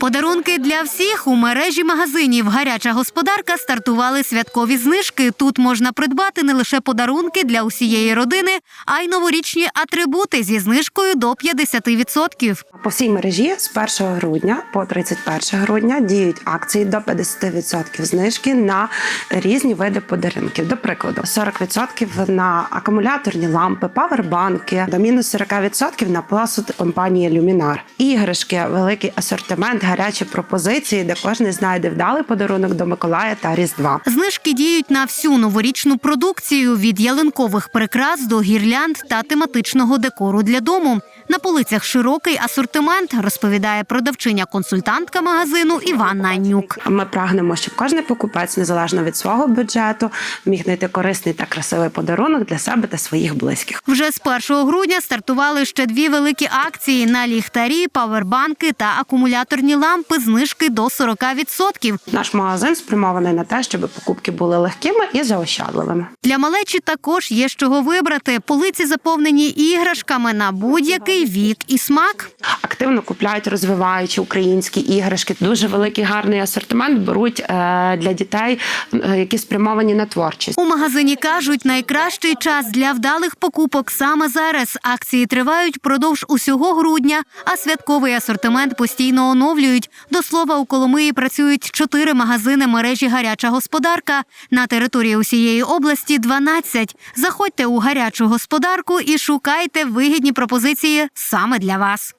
Подарунки для всіх у мережі магазинів Гаряча господарка стартували святкові знижки. Тут можна придбати не лише подарунки для усієї родини, а й новорічні атрибути зі знижкою до 50%. По всій мережі з 1 грудня по 31 грудня діють акції до 50% знижки на різні види подарунків. До прикладу, 40% на акумуляторні лампи, павербанки, до мінус 40% на посуд компанії Люмінар. Іграшки, великий асортимент, гарячі пропозиції, де кожен знайде вдалий подарунок до Миколая та Різдва. Знижки діють на всю новорічну продукцію від ялинкових прикрас до гірлянд та тематичного декору для дому. На полицях широкий асортимент, розповідає продавчиня-консультантка магазину Іванна Анюк. Ми прагнемо, щоб кожен покупець, незалежно від свого бюджету, міг знайти корисний та красивий подарунок для себе та своїх близьких. Вже з 1 грудня стартували ще дві великі акції на ліхтарі, павербанки та акумуляторні лампи. Знижки до 40%. Наш магазин спрямований на те, щоб покупки були легкими і заощадливими. Для малечі також є з чого вибрати. Полиці заповнені іграшками на будь-який вік і смак. Активно купляють, розвиваючи українські іграшки. Дуже великий гарний асортимент беруть е, для дітей, е, які спрямовані на творчість. У магазині кажуть, найкращий час для вдалих покупок саме зараз. Акції тривають впродовж усього грудня, а святковий асортимент постійно оновлюють. До слова, у Коломиї працюють чотири магазини мережі Гаряча господарка. На території усієї області 12. Заходьте у гарячу господарку і шукайте вигідні пропозиції саме для вас.